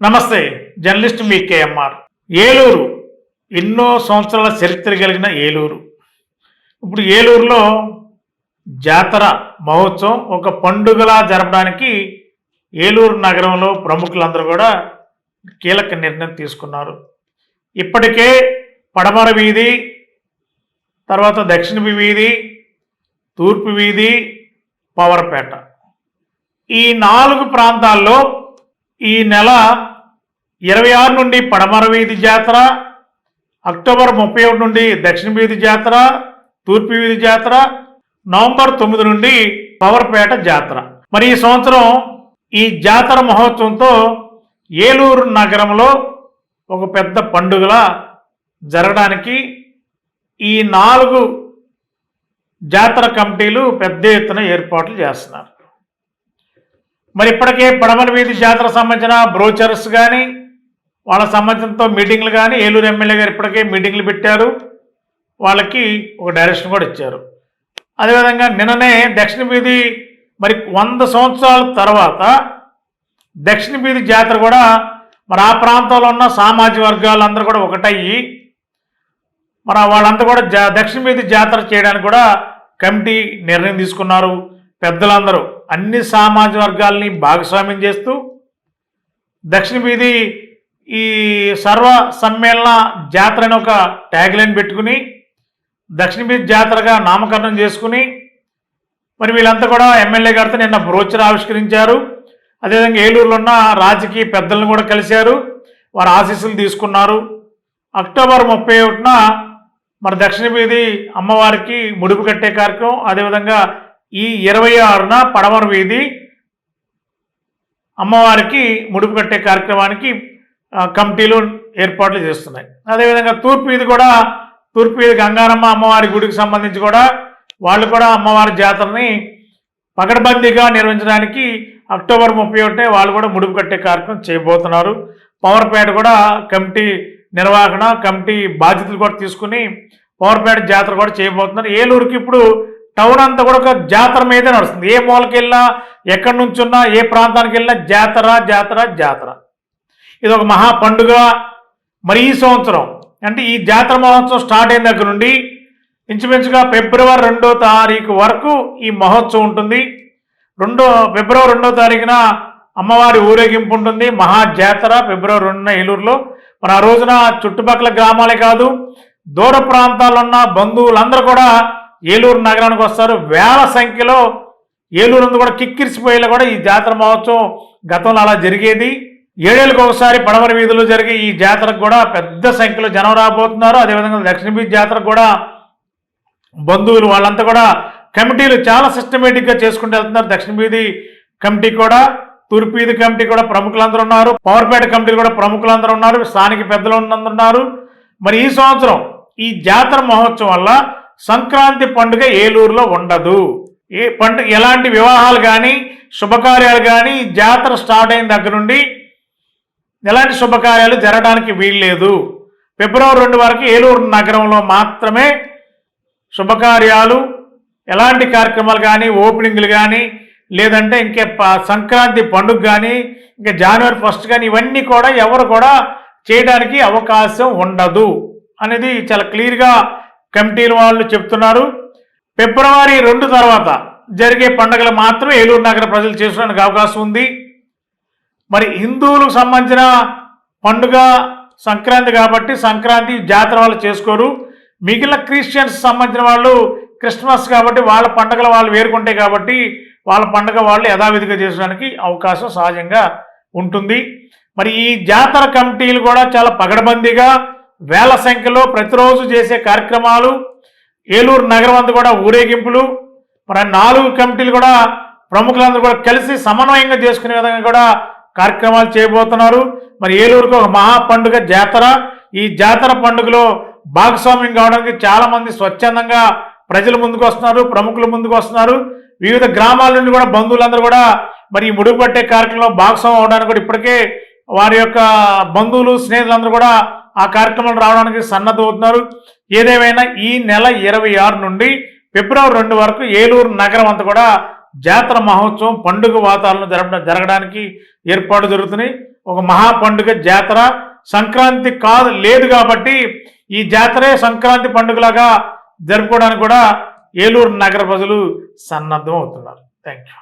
నమస్తే జర్నలిస్ట్ మీ కేఎంఆర్. ఏలూరు ఎన్నో సంవత్సరాల చరిత్ర కలిగిన ఏలూరు. ఇప్పుడు ఏలూరులో జాతర మహోత్సవం ఒక పండుగలా జరపడానికి ఏలూరు నగరంలో ప్రముఖులందరూ కూడా కీలక నిర్ణయం తీసుకున్నారు. ఇప్పటికే పడమర వీధి తర్వాత దక్షిణ వీధి తూర్పు వీధి పవర్పేట. ఈ నాలుగు ప్రాంతాల్లో ఈ నెల ఇరవై ఆరు నుండి పడమర వీధి జాతర అక్టోబర్ ముప్పై ఒకటి నుండి దక్షిణ వీధి జాతర తూర్పు వీధి జాతర నవంబర్ తొమ్మిది నుండి పవర్పేట జాతర. మరి ఈ సంవత్సరం ఈ జాతర మహోత్సవంతో ఏలూరు నగరంలో ఒక పెద్ద పండుగలా జరగడానికి ఈ నాలుగు జాతర కమిటీలు పెద్ద ఎత్తున ఏర్పాట్లు చేస్తున్నారు. మరి ఇప్పటికే పడమల వీధి జాతర సంబంధించిన బ్రోచర్స్ కానీ వాళ్ళ సంబంధంతో మీటింగ్లు కానీ ఏలూరు ఎమ్మెల్యే గారు ఇప్పటికే మీటింగ్లు పెట్టారు. వాళ్ళకి ఒక డైరెక్షన్ కూడా ఇచ్చారు. అదేవిధంగా నిన్ననే దక్షిణ వీధి మరి వంద సంవత్సరాల తర్వాత దక్షిణ వీధి జాతర కూడా మరి ఆ ప్రాంతంలో ఉన్న సామాజిక వర్గాలందరూ కూడా ఒకటయ్యి. మరి వాళ్ళంతా కూడా జా దక్షిణ వీధి జాతర చేయడానికి కూడా కమిటీ నిర్ణయం తీసుకున్నారు. పెద్దలందరూ అన్ని సామాజిక వర్గాల్ని భాగస్వామ్యం చేస్తూ దక్షిణ వీధి ఈ సర్వ సమ్మేళన జాతర అని ఒక ట్యాగ్ లైన్ పెట్టుకుని దక్షిణ బీచ్ జాతరగా నామకరణం చేసుకుని మరి వీళ్ళంతా కూడా ఎమ్మెల్యే గారితో నిన్న బ్రోచర్ ఆవిష్కరించారు. అదేవిధంగా ఏలూరులో ఉన్న రాజకీయ పెద్దలను కూడా కలిశారు. వారు ఆశీస్సులు తీసుకున్నారు. అక్టోబర్ ముప్పై ఒకటిన మరి దక్షిణ వీధి అమ్మవారికి ముడుపు కట్టే కార్యక్రమం అదేవిధంగా ఈ ఇరవై ఆరున పడమర వీధి అమ్మవారికి ముడుపు కట్టే కార్యక్రమానికి కమిటీలు ఏర్పాట్లు చేస్తున్నాయి. అదేవిధంగా తూర్పు ఇది కూడా తూర్పు ఇది గంగారమ్మ అమ్మవారి గుడికి సంబంధించి కూడా వాళ్ళు కూడా అమ్మవారి జాతరని పకడ్బందీగా నిర్వహించడానికి అక్టోబర్ ముప్పై ఒకటే వాళ్ళు కూడా ముడుపు కట్టే కార్యక్రమం చేయబోతున్నారు. పవర్పేట కూడా కమిటీ నిర్వహణ కమిటీ బాధ్యతలు కూడా తీసుకుని పవర్పేట జాతర కూడా చేయబోతున్నారు. ఏలూరుకి ఇప్పుడు టౌన్ అంతా కూడా ఒక జాతర మీదే నడుస్తుంది. ఏ మూలకి వెళ్ళినా ఎక్కడి నుంచి ఉన్నా ఏ ప్రాంతానికి వెళ్ళినా జాతర జాతర జాతర. ఇది ఒక మహా పండుగ మరి ఈ సంవత్సరం. అంటే ఈ జాతర మహోత్సవం స్టార్ట్ అయిన దగ్గర నుండి ఇంచుమించుగా ఫిబ్రవరి రెండో తారీఖు వరకు ఈ మహోత్సవం ఉంటుంది. రెండో ఫిబ్రవరి రెండో తారీఖున అమ్మవారి ఊరేగింపు ఉంటుంది. మహా జాతర ఫిబ్రవరి రెండున ఏలూరులో. మరి ఆ రోజున చుట్టుపక్కల గ్రామాలే కాదు దూర ప్రాంతాల్లో ఉన్న బంధువులందరూ కూడా ఏలూరు నగరానికి వస్తారు. వేల సంఖ్యలో ఏలూరు కూడా కిక్కిరిసిపోయేలా కూడా ఈ జాతర మహోత్సవం గతంలో అలా జరిగేది. ఏడేళ్ళకి ఒకసారి పడమర వీధిలో జరిగే ఈ జాతరకు కూడా పెద్ద సంఖ్యలో జనం రాబోతున్నారు. అదేవిధంగా దక్షిణ బీచ్ జాతరకు కూడా బంధువులు వాళ్ళంతా కూడా కమిటీలు చాలా సిస్టమేటిక్గా చేసుకుంటూ వెళ్తున్నారు. దక్షిణ వీధి కమిటీ కూడా తూర్పు కమిటీ కూడా ప్రముఖులందరూ ఉన్నారు. పవర్పేట కమిటీలు కూడా ప్రముఖులందరూ ఉన్నారు. స్థానిక పెద్దలు ఉన్నందున్నారు మరి ఈ సంవత్సరం ఈ జాతర మహోత్సవం వల్ల సంక్రాంతి పండుగ ఏలూరులో ఉండదు. ఏ పండుగ ఎలాంటి వివాహాలు కానీ శుభకార్యాలు కానీ జాతర స్టార్ట్ అయిన దగ్గర నుండి ఎలాంటి శుభకార్యాలు జరగడానికి వీల్లేదు. ఫిబ్రవరి రెండు వరకు ఏలూరు నగరంలో మాత్రమే శుభకార్యాలు ఎలాంటి కార్యక్రమాలు కానీ ఓపెనింగ్లు కానీ లేదంటే ఇంకే సంక్రాంతి పండుగ కానీ ఇంకా జనవరి ఫస్ట్ కానీ ఇవన్నీ కూడా ఎవరు కూడా చేయడానికి అవకాశం ఉండదు అనేది చాలా క్లియర్గా కమిటీల వాళ్ళు చెప్తున్నారు. ఫిబ్రవరి రెండు తర్వాత జరిగే పండుగలు మాత్రమే ఏలూరు నగర ప్రజలు చేసుకోవడానికి అవకాశం ఉంది. మరి హిందువులకు సంబంధించిన పండుగ సంక్రాంతి కాబట్టి సంక్రాంతి జాతర వాళ్ళు చేసుకోరు. మిగిలిన క్రిస్టియన్స్ సంబంధించిన వాళ్ళు క్రిస్మస్ కాబట్టి వాళ్ళ పండుగలు వాళ్ళు వేరుకుంటాయి కాబట్టి వాళ్ళ పండుగ వాళ్ళు యథావిధిగా చేసుకోవడానికి అవకాశం సహజంగా ఉంటుంది. మరి ఈ జాతర కమిటీలు కూడా చాలా పగడబందీగా వేల సంఖ్యలో ప్రతిరోజు చేసే కార్యక్రమాలు ఏలూరు నగరం అంతా కూడా ఊరేగింపులు మరి నాలుగు కమిటీలు కూడా ప్రముఖులందరూ కూడా కలిసి సమన్వయంగా చేసుకునే విధంగా కూడా కార్యక్రమాలు చేయబోతున్నారు. మరి ఏలూరుకు ఒక మహా పండుగ జాతర. ఈ జాతర పండుగలో భాగస్వామ్యం కావడానికి చాలామంది స్వచ్ఛందంగా ప్రజలు ముందుకు వస్తున్నారు ప్రముఖులు ముందుకు వస్తున్నారు. వివిధ గ్రామాల నుండి కూడా బంధువులందరూ కూడా మరి ఈ ముడుపు పట్టే కార్యక్రమంలో భాగస్వామ్యం అవడానికి కూడా ఇప్పటికే వారి యొక్క బంధువులు స్నేహితులందరూ కూడా ఆ కార్యక్రమంలో రావడానికి సన్నద్ధమవుతున్నారు ఏదేమైనా ఈ నెల ఇరవై ఆరు నుండి ఫిబ్రవరి రెండు వరకు ఏలూరు నగరం అంతా కూడా జాతర మహోత్సవం పండుగ వాతావరణం జరపడం జరగడానికి ఏర్పాటు జరుగుతున్నాయి. ఒక మహా పండుగ జాతర. సంక్రాంతి కాదు లేదు కాబట్టి ఈ జాతరే సంక్రాంతి పండుగలాగా జరుపుకోవడానికి కూడా ఏలూరు నగర ప్రజలు సన్నద్ధం అవుతున్నారు. థ్యాంక్ యూ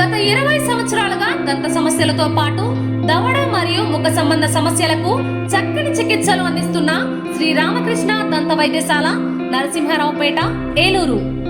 గత ఇరవై సంవత్సరాలుగా దంత సమస్యలతో పాటు దవడ మరియు ముఖ సంబంధ సమస్యలకు చక్కని చికిత్సలు అందిస్తున్న శ్రీ రామకృష్ణ దంత వైద్యశాల నరసింహారావుపేట ఏలూరు.